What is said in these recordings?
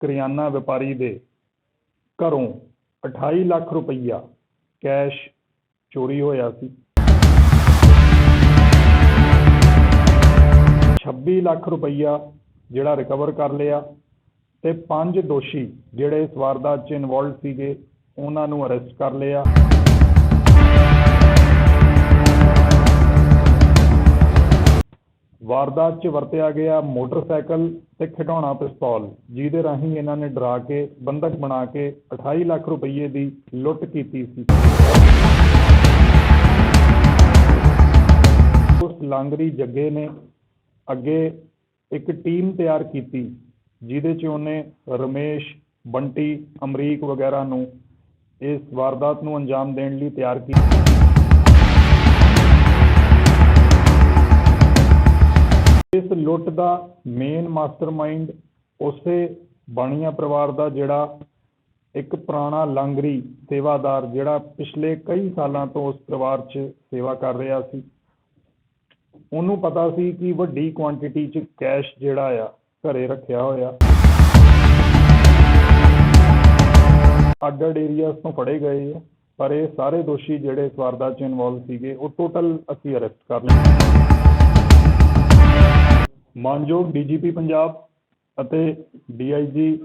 ਕਰਿਆਨਾ ਵਪਾਰੀ ਦੇ ਘਰੋਂ 28 ਲੱਖ ਰੁਪਈਆ ਕੈਸ਼ ਚੋਰੀ ਹੋਇਆ ਸੀ। 26 ਲੱਖ ਰੁਪਈਆ ਜਿਹੜਾ ਰਿਕਵਰ ਕਰ ਲਿਆ ਤੇ ਪੰਜ ਦੋਸ਼ੀ ਜਿਹੜੇ ਇਸ ਵਾਰਦਾਤ 'ਚ ਇਨਵੋਲਡ ਸੀਗੇ, ਉਹਨਾਂ ਨੂੰ ਅਰੈਸਟ ਕਰ ਲਿਆ। ਵਾਰਦਾਤ 'ਚ ਵਰਤਿਆ ਗਿਆ ਮੋਟਰਸਾਈਕਲ ਤੇ ਖਿਡੌਣਾ ਪਿਸਤੌਲ, ਜਿਹਦੇ ਰਾਹੀਂ ਇਹਨਾਂ ਨੇ ਡਰਾ ਕੇ, ਬੰਧਕ ਬਣਾ ਕੇ 28 ਲੱਖ ਰੁਪਏ ਦੀ ਲੁੱਟ ਕੀਤੀ ਸੀ। ਉਸ ਲਾਂਗਰੀ ਜੱਗੇ ਨੇ ਅੱਗੇ ਇੱਕ ਟੀਮ ਤਿਆਰ ਕੀਤੀ, ਜਿਹਦੇ 'ਚ ਉਹਨੇ ਰਮੇਸ਼, ਬੰਟੀ, ਅਮਰੀਕ ਵਗੈਰਾ ਨੂੰ ਇਸ ਵਾਰਦਾਤ ਨੂੰ ਅੰਜਾਮ ਦੇਣ ਲਈ ਤਿਆਰ ਕੀਤਾ। ਇਸ ਲੁੱਟ ਦਾ ਮੇਨ ਮਾਸਟਰਮਾਈਂਡ ਉਸੇ ਬਾਣੀਆ ਪਰਿਵਾਰ ਦਾ ਜਿਹੜਾ ਇੱਕ ਪੁਰਾਣਾ ਲਾਂਗਰੀ ਸੇਵਾਦਾਰ ਜਿਹੜਾ ਪਿਛਲੇ ਕਈ ਸਾਲਾਂ ਤੋਂ ਉਸ ਪਰਿਵਾਰ 'ਚ ਸੇਵਾ ਕਰ ਰਿਹਾ ਸੀ। ਉਹਨੂੰ ਪਤਾ ਸੀ ਕਿ ਵੱਡੀ ਕੁਆਂਟੀਟੀ 'ਚ ਕੈਸ਼ ਜਿਹੜਾ ਆ ਘਰੇ ਰੱਖਿਆ ਹੋਇਆ। ਅੱਡ-ਅੱਡ ਏਰੀਆਸ ਤੋਂ ਫੜੇ ਗਏ ਆ, ਪਰ ਇਹ ਸਾਰੇ ਦੋਸ਼ੀ ਜਿਹੜੇ ਇਸ ਵਾਰਦਾਤ 'ਚ ਇਨਵੋਲਵ ਸੀਗੇ, ਉਹ ਟੋਟਲ ਅਸੀਂ ਅਰੈਸਟ ਕਰ ਲਏ। ਮਾਨਯੋਗ ਡੀਜੀਪੀ ਪੰਜਾਬ ਅਤੇ ਡੀਆਈਜੀ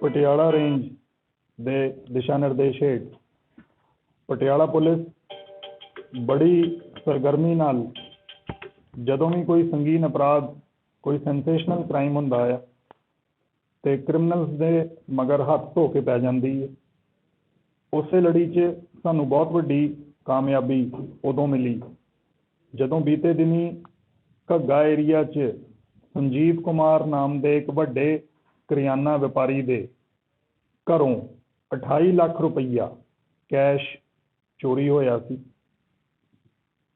ਪਟਿਆਲਾ ਰੇਂਜ ਦੇ ਦਿਸ਼ਾ ਨਿਰਦੇਸ਼ ਹੇਠ ਪਟਿਆਲਾ ਪੁਲਿਸ ਬੜੀ ਸਰਗਰਮੀ ਨਾਲ ਜਦੋਂ ਵੀ ਕੋਈ ਸੰਗੀਨ ਅਪਰਾਧ, ਕੋਈ ਸੈਂਸੇਸ਼ਨਲ ਕ੍ਰਾਈਮ ਹੁੰਦਾ ਆ ਤੇ ਕ੍ਰਿਮੀਨਲਸ ਦੇ ਮਗਰ ਹੱਥ ਧੋ ਕੇ ਪੈ ਜਾਂਦੀ ਹੈ, ਉਸੇ ਲੜੀ 'ਚ ਸਾਨੂੰ ਬਹੁਤ ਵੱਡੀ ਕਾਮਯਾਬੀ ਉਦੋਂ ਮਿਲੀ ਜਦੋਂ ਬੀਤੇ ਦਿਨੀ ਘੱਗਾ ਏਰੀਆ 'ਚ ਸੰਜੀਵ ਕੁਮਾਰ ਨਾਮ ਦੇ ਇੱਕ ਵੱਡੇ ਕਰਿਆਨਾ ਵਪਾਰੀ ਦੇ ਘਰੋਂ 28 ਲੱਖ ਰੁਪਈਆ ਕੈਸ਼ ਚੋਰੀ ਹੋਇਆ ਸੀ।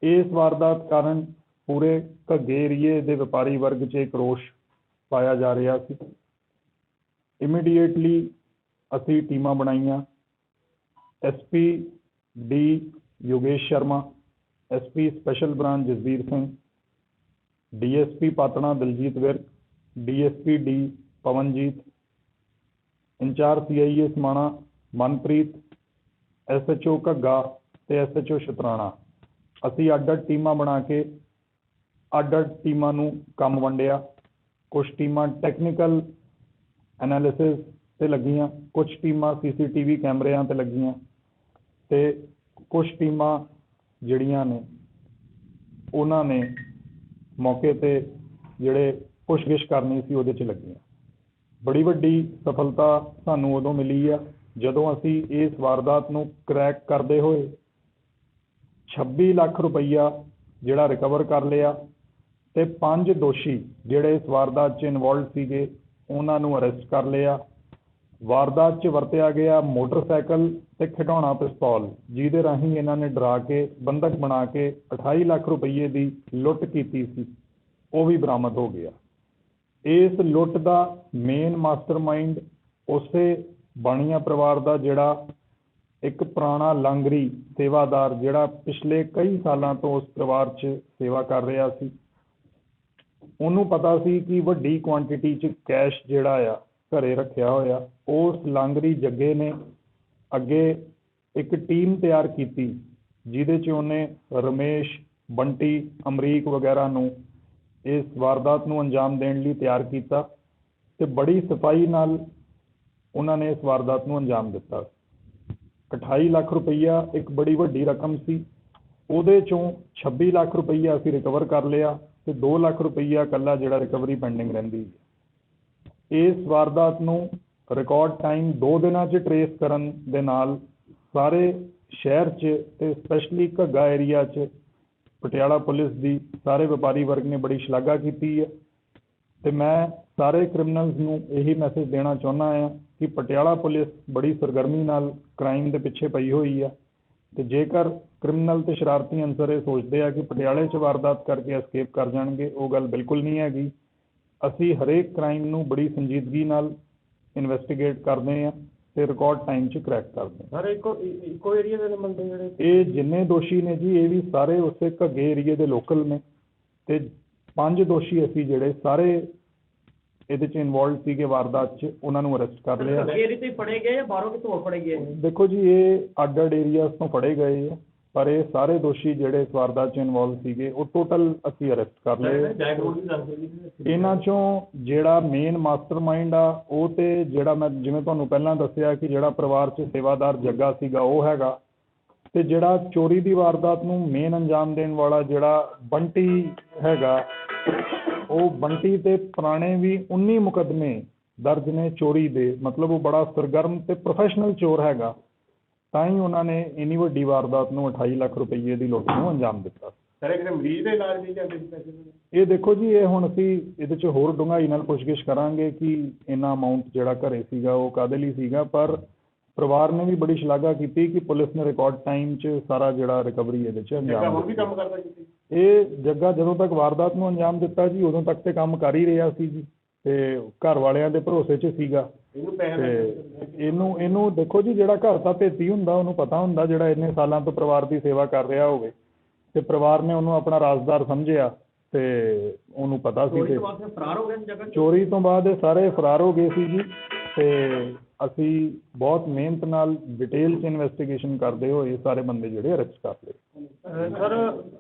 ਇਸ ਵਾਰਦਾਤ ਕਾਰਨ ਪੂਰੇ ਘੱਗੇ ਏਰੀਏ ਦੇ ਵਪਾਰੀ ਵਰਗ 'ਚ ਇੱਕ ਰੋਸ਼ ਪਾਇਆ ਜਾ ਰਿਹਾ ਸੀ। ਇਮੀਡੀਏਟਲੀ ਅਸੀਂ ਟੀਮਾਂ ਬਣਾਈਆਂ। SP D Yogesh Sharma SP special branch Jasvir Singh DSP Patran, Daljit Virk, DSP D Pawanjit, incharge CIA Samana Manpreet, SHO Ghagga ਤੇ ਐਸਐਚਓ ਸ਼ਤਰਾਣਾ। ਅਸੀਂ ਅੱਡ-ਅੱਡ ਟੀਮਾਂ ਬਣਾ ਕੇ ਅੱਡ-ਅੱਡ ਟੀਮਾਂ ਨੂੰ ਕੰਮ ਵੰਡਿਆ। ਕੁਝ ਟੀਮਾਂ ਟੈਕਨੀਕਲ ਐਨਾਲਿਸਿਸ ਤੇ ਲੱਗੀਆਂ ਕੁਝ ਟੀਮਾਂ ਸੀਸੀਟੀਵੀ ਕੈਮਰਿਆਂ ਤੇ ਲੱਗੀਆਂ ਤੇ ਕੁਝ ਟੀਮਾਂ ਜਿਹੜੀਆਂ ਨੇ, ਉਹਨਾਂ ਨੇ ਮੌਕੇ ਤੇ ਜਿਹੜੇ ਪੁੱਛਗਿੱਛ ਕਰਨੀ ਸੀ ਉਹਦੇ 'ਚ ਲੱਗੀਆਂ। ਬੜੀ ਵੱਡੀ ਸਫਲਤਾ ਸਾਨੂੰ ਉਦੋਂ ਮਿਲੀ ਆ, ਜਦੋਂ ਅਸੀਂ ਇਸ ਵਾਰਦਾਤ ਨੂੰ ਕਰੈਕ ਕਰਦੇ ਹੋਏ 26 ਲੱਖ ਰੁਪਈਆ ਜਿਹੜਾ ਰਿਕਵਰ ਕਰ ਲਿਆ ਤੇ ਪੰਜ ਦੋਸ਼ੀ ਜਿਹੜੇ ਇਸ ਵਾਰਦਾਤ 'ਚ ਇਨਵੋਲਵ ਸੀਗੇ, ਉਹਨਾਂ ਨੂੰ ਅਰੈਸਟ ਕਰ ਲਿਆ। ਵਾਰਦਾਤ 'ਚ ਵਰਤਿਆ ਗਿਆ ਮੋਟਰਸਾਈਕਲ ਤੇ ਖਿਡੌਣਾ ਪਿਸਤੌਲ, ਜਿਹਦੇ ਰਾਹੀਂ ਇਹਨਾਂ ਨੇ ਡਰਾ ਕੇ, ਬੰਧਕ ਬਣਾ ਕੇ 28 ਲੱਖ ਰੁਪਏ ਦੀ ਲੁੱਟ ਕੀਤੀ ਸੀ। ਉਹ ਵੀ ਬਰਾਮਦ ਹੋ ਗਿਆ। ਇਸ ਲੁੱਟ ਦਾ ਮੇਨ ਮਾਸਟਰਮਾਈਂਡ ਉਸੇ ਬਾਣੀਆ ਪਰਿਵਾਰ ਦਾ, ਜਿਹੜਾ ਇੱਕ ਪੁਰਾਣਾ ਲਾਂਗਰੀ ਸੇਵਾਦਾਰ, ਜਿਹੜਾ ਪਿਛਲੇ ਕਈ ਸਾਲਾਂ ਤੋਂ ਉਸ ਪਰਿਵਾਰ 'ਚ ਸੇਵਾ ਕਰ ਰਿਹਾ ਸੀ। ਉਹਨੂੰ ਪਤਾ ਸੀ ਕਿ ਵੱਡੀ ਕੁਆਂਟੀਟੀ 'ਚ ਕੈਸ਼ ਜਿਹੜਾ ਆ ਘਰੇ ਰੱਖਿਆ ਹੋਇਆ। ਉਸ ਲਾਂਗਰੀ ਜੱਗੇ ਨੇ ਅੱਗੇ ਇੱਕ ਟੀਮ ਤਿਆਰ ਕੀਤੀ, ਜਿਹਦੇ 'ਚ ਉਹਨੇ ਰਮੇਸ਼, ਬੰਟੀ, ਅਮਰੀਕ ਵਗੈਰਾ ਨੂੰ ਇਸ ਵਾਰਦਾਤ ਨੂੰ ਅੰਜਾਮ ਦੇਣ ਲਈ ਤਿਆਰ ਕੀਤਾ ਤੇ ਬੜੀ ਸਫ਼ਾਈ ਨਾਲ ਉਹਨਾਂ ਨੇ ਇਸ ਵਾਰਦਾਤ ਨੂੰ ਅੰਜਾਮ ਦਿੱਤਾ। 28 ਲੱਖ ਰੁਪਈਆ ਇੱਕ ਬੜੀ ਵੱਡੀ ਰਕਮ ਸੀ। ਉਹਦੇ ਚੋਂ 26 ਲੱਖ ਰੁਪਈਆ ਅਸੀਂ ਰਿਕਵਰ ਕਰ ਲਿਆ ਤੇ 2 ਲੱਖ ਰੁਪਈਆ ਇਕੱਲਾ ਜਿਹੜਾ ਰਿਕਵਰੀ ਪੈਂਡਿੰਗ ਰਹਿੰਦੀ ਹੈ ਇਸ ਵਾਰਦਾਤ ਨੂੰ ਰਿਕਾਰਡ ਟਾਈਮ 2 ਦਿਨਾਂ 'ਚ ਟਰੇਸ ਕਰਨ ਦੇ ਨਾਲ ਸਾਰੇ ਸ਼ਹਿਰ 'ਚ ਤੇ ਸਪੈਸ਼ਲੀ ਘੱਗਾ ਏਰੀਆ 'ਚ ਪਟਿਆਲਾ ਪੁਲਿਸ ਦੀ ਸਾਰੇ ਵਪਾਰੀ ਵਰਗ ਨੇ ਬੜੀ ਸ਼ਲਾਘਾ ਕੀਤੀ ਹੈ। ਤੇ ਮੈਂ ਸਾਰੇ ਕ੍ਰਿਮੀਨਲਸ ਨੂੰ ਇਹੀ ਮੈਸੇਜ ਦੇਣਾ ਚਾਹੁੰਦਾ ਹਾਂ ਕਿ ਪਟਿਆਲਾ ਪੁਲਿਸ ਬੜੀ ਸਰਗਰਮੀ ਨਾਲ ਕ੍ਰਾਈਮ ਦੇ ਪਿੱਛੇ ਪਈ ਹੋਈ ਆ ਤੇ ਜੇਕਰ ਕ੍ਰਿਮੀਨਲ ਤੇ ਸ਼ਰਾਰਤੀ ਅਨਸਰ ਇਹ ਸੋਚਦੇ ਆ ਕਿ ਪਟਿਆਲੇ 'ਚ ਵਾਰਦਾਤ ਕਰਕੇ ਐਸਕੇਪ ਕਰ ਜਾਣਗੇ, ਉਹ ਗੱਲ ਬਿਲਕੁਲ ਨਹੀਂ ਹੈਗੀ। ਅਸੀਂ ਹਰੇਕ ਕ੍ਰਾਈਮ ਨੂੰ ਬੜੀ ਸੰਜੀਦਗੀ ਨਾਲ ਇਨਵੈਸਟੀਗੇਟ ਕਰਦੇ ਆ ਤੇ ਰਿਕਾਰਡ ਟਾਈਮ 'ਚ ਕਰੈਕ ਕਰਦੇ ਹਾਂ। ਸਰ ਇੱਕੋ ਇ- ਇੱਕੋ ਏਰੀਆ ਦੇ ਨੇ ਬੰਦੇ ਜਿਹੜੇ ਇਹ ਜਿੰਨੇ ਦੋਸ਼ੀ ਨੇ ਜੀ ਇਹ ਵੀ ਸਾਰੇ ਉਸੇ ਘੱਗੇ ਏਰੀਏ ਦੇ ਲੋਕਲ ਨੇ ਤੇ ਪੰਜ ਦੋਸ਼ੀ ਅਸੀਂ ਜਿਹੜੇ ਸਾਰੇ ਇਹਦੇ 'ਚ ਇਨਵੋਲਡ ਸੀਗੇ ਵਾਰਦਾਤ 'ਚ ਉਹਨਾਂ ਨੂੰ ਅਰੈਸਟ ਕਰ ਲਿਆ। ਏਰੀਏ ਤੇ ਫੜੇ ਗਏ ਜਾਂ ਬਾਹਰੋਂ ਕਿਤੋਂ ਹੋਰ ਫੜੇ ਗਏ? ਦੇਖੋ ਜੀ ਇਹ ਅੱਡ ਅੱਡ ਏਰੀਆਸ ਤੋਂ ਫੜੇ ਗਏ ਆ। ਪਰ ਇਹ ਸਾਰੇ ਦੋਸ਼ੀ ਜਿਹੜੇ ਇਸ ਵਾਰਦਾਤ 'ਚ ਇਨਵੋਲਵ ਸੀਗੇ ਉਹ ਟੋਟਲ ਅਸੀਂ ਅਰੈਸਟ ਕਰ ਲਏ। ਇਹਨਾਂ ਚੋਂ ਜਿਹੜਾ ਮੇਨ ਮਾਸਟਰਮਾਈਂਡ ਆ ਉਹ ਤੇ ਜਿਹੜਾ ਮੈਂ ਜਿਵੇਂ ਤੁਹਾਨੂੰ ਪਹਿਲਾਂ ਦੱਸਿਆ ਕਿ ਜਿਹੜਾ ਪਰਿਵਾਰ 'ਚ ਸੇਵਾਦਾਰ ਜੱਗਾ ਸੀਗਾ ਉਹ ਹੈਗਾ। ਤੇ ਜਿਹੜਾ ਚੋਰੀ ਦੀ ਵਾਰਦਾਤ ਨੂੰ ਮੇਨ ਅੰਜਾਮ ਦੇਣ ਵਾਲਾ ਜਿਹੜਾ ਬੰਟੀ ਹੈਗਾ ਉਹ ਬੰਟੀ ਤੇ ਪੁਰਾਣੇ ਵੀ 19 ਮੁਕੱਦਮੇ ਦਰਜ ਨੇ ਚੋਰੀ ਦੇ। ਮਤਲਬ ਉਹ ਬੜਾ ਸਰਗਰਮ ਤੇ ਪ੍ਰੋਫੈਸ਼ਨਲ ਚੋਰ ਹੈਗਾ। ਤਾਂ ਹੀ ਉਹਨਾਂ ਨੇ ਇੰਨੀ ਵੱਡੀ ਵਾਰਦਾਤ ਨੂੰ 28 ਲੱਖ ਰੁਪਏ ਦੀ ਲੁੱਟ ਨੂੰ ਅੰਜਾਮ ਦਿੱਤਾ। ਸਾਰੇ ਕਿਤੇ ਮਰੀਜ਼ ਦੇ ਇਲਾਜ ਨਹੀਂ ਜਾਂਦੇ ਸੀ ਪੈਸੇ ਇਹ ਦੇਖੋ ਜੀ ਇਹ ਹੁਣ ਅਸੀਂ ਇਹਦੇ 'ਚ ਹੋਰ ਡੂੰਘਾਈ ਨਾਲ ਪੁੱਛਗਿੱਛ ਕਰਾਂਗੇ ਕਿ ਇੰਨਾ ਅਮਾਉਂਟ ਜਿਹੜਾ ਘਰੇ ਸੀਗਾ ਉਹ ਕਾਹਦੇ ਲਈ ਸੀਗਾ। ਪਰ ਪਰਿਵਾਰ ਨੇ ਵੀ ਬੜੀ ਸ਼ਲਾਘਾ ਕੀਤੀ ਕਿ ਪੁਲਿਸ ਨੇ ਰਿਕਾਰਡ ਟਾਈਮ 'ਚ ਸਾਰਾ ਜਿਹੜਾ ਰਿਕਵਰੀ ਇਹਦੇ 'ਚ ਜੱਗਾ ਅੰਜਾਮ ਹੋਰ ਵੀ ਦਿੱਤਾ। ਕੰਮ ਕਰਦਾ ਜੀ ਇਹ ਜੱਗਾ ਜਦੋਂ ਤੱਕ ਵਾਰਦਾਤ ਨੂੰ ਅੰਜਾਮ ਦਿੱਤਾ ਜੀ ਉਦੋਂ ਤੱਕ ਤੇ ਕੰਮ ਕਰ ਹੀ ਰਿਹਾ ਸੀ ਜੀ। ਤੇ ਘਰ ਵਾਲਿਆਂ ਦੇ ਭਰੋਸੇ 'ਚ ਸੀਗਾ। ਇਹਨੂੰ ਪੈਸੇ ਇਹਨੂੰ ਇਹਨੂੰ ਦੇਖੋ ਜੀ ਜਿਹੜਾ ਘਰ ਦਾ ਭੇਤੀ ਹੁੰਦਾ ਉਹਨੂੰ ਪਤਾ ਹੁੰਦਾ ਜਿਹੜਾ ਇੰਨੇ ਸਾਲਾਂ ਤੋਂ ਪਰਿਵਾਰ ਦੀ ਸੇਵਾ ਕਰ ਰਿਹਾ ਹੋਵੇ। ਤੇ ਪਰਿਵਾਰ ਨੇ ਉਹਨੂੰ ਆਪਣਾ ਰਾਜ਼ਦਾਰ ਸਮਝਿਆ ਤੇ ਉਹਨੂੰ ਪਤਾ ਸੀ ਫਰਾਰ ਹੋ ਗਏ ਜਗ੍ਹਾ ਚੋਰੀ ਤੋਂ ਬਾਅਦ ਇਹ ਸਾਰੇ ਫਰਾਰ ਹੋ ਗਏ ਸੀ ਜੀ। ਤੇ ਅਸੀਂ ਬਹੁਤ ਮਿਹਨਤ ਨਾਲ ਡਿਟੇਲ 'ਚ ਇਨਵੈਸਟੀਗੇਸ਼ਨ ਕਰਦੇ ਹੋਏ ਸਾਰੇ ਬੰਦੇ ਜਿਹੜੇ ਅਰੈਸਟ ਕਰ ਲਏ। ਸਰ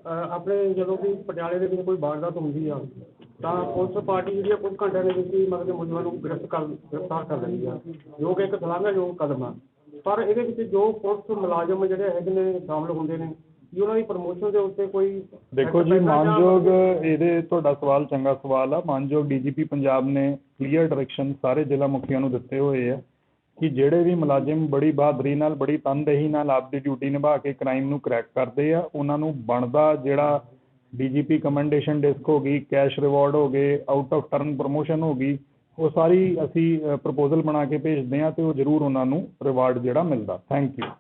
ਆਪਣੇ ਜਦੋਂ ਵੀ ਪਟਿਆਲੇ ਦੇ ਵਿੱਚ ਕੋਈ ਵਾਰਦਾਤ ਹੁੰਦੀ ਆ ਤਾਂ ਪੁਲਿਸ ਪਾਰਟੀ ਜਿਹੜੀ ਆ ਕੁਝ ਘੰਟਿਆਂ ਦੇ ਵਿੱਚ ਹੀ ਮਤਲਬ ਕਿ ਮੁਲਜ਼ਮਾਂ ਨੂੰ ਗ੍ਰਿਫਤ ਕਰ ਗ੍ਰਿਫਤਾਰ ਕਰ ਲੈਂਦੀ ਆ। ਜੋ ਕਿ ਇੱਕ ਸ਼ਲਾਘਾਯੋਗ ਕਦਮ ਆ। ਪਰ ਇਹਦੇ ਵਿੱਚ ਜੋ ਪੁਲਿਸ ਮੁਲਾਜ਼ਮ ਜਿਹੜੇ ਹੈਗੇ ਨੇ ਸ਼ਾਮਲ ਹੁੰਦੇ ਨੇ ਕੀ ਉਹਨਾਂ ਦੀ ਪ੍ਰਮੋਸ਼ਨ ਦੇ ਉੱਤੇ ਕੋਈ ਦੇਖੋ ਜੀ ਮਾਨਯੋਗ ਇਹਦੇ ਤੁਹਾਡਾ ਸਵਾਲ ਚੰਗਾ ਸਵਾਲ ਆ। ਮਾਨਯੋਗ ਡੀਜੀਪੀ ਪੰਜਾਬ ਨੇ ਕਲੀਅਰ ਡਾਇਰੈਕਸ਼ਨ ਸਾਰੇ ਜ਼ਿਲ੍ਹਾ ਮੁਖੀਆਂ ਨੂੰ ਦਿੱਤੇ ਹੋਏ ਆ ਕਿ ਜਿਹੜੇ ਵੀ ਮੁਲਾਜ਼ਮ ਬੜੀ ਬਹਾਦਰੀ ਨਾਲ ਬੜੀ ਤਨਦੇਹੀ ਨਾਲ ਆਪਦੀ ਡਿਊਟੀ ਨਿਭਾ ਕੇ ਕ੍ਰਾਈਮ ਨੂੰ ਕਰੈਕ ਕਰਦੇ ਆ ਉਹਨਾਂ ਨੂੰ ਬਣਦਾ ਜਿਹੜਾ ਡੀਜੀਪੀ ਕਮੈਂਡੇਸ਼ਨ ਡਿਸਕ ਹੋ ਗਈ ਕੈਸ਼ ਰਿਵਾਰਡ ਹੋ ਗਏ ਆਊਟ ਆਫ ਟਰਨ ਪ੍ਰੋਮੋਸ਼ਨ ਹੋ ਗਈ, ਉਹ ਸਾਰੀ ਅਸੀਂ ਪ੍ਰਪੋਜ਼ਲ ਬਣਾ ਕੇ ਭੇਜਦੇ ਹਾਂ ਅਤੇ ਉਹ ਜ਼ਰੂਰ ਉਹਨਾਂ ਨੂੰ ਰਿਵਾਰਡ ਜਿਹੜਾ ਮਿਲਦਾ। Thank you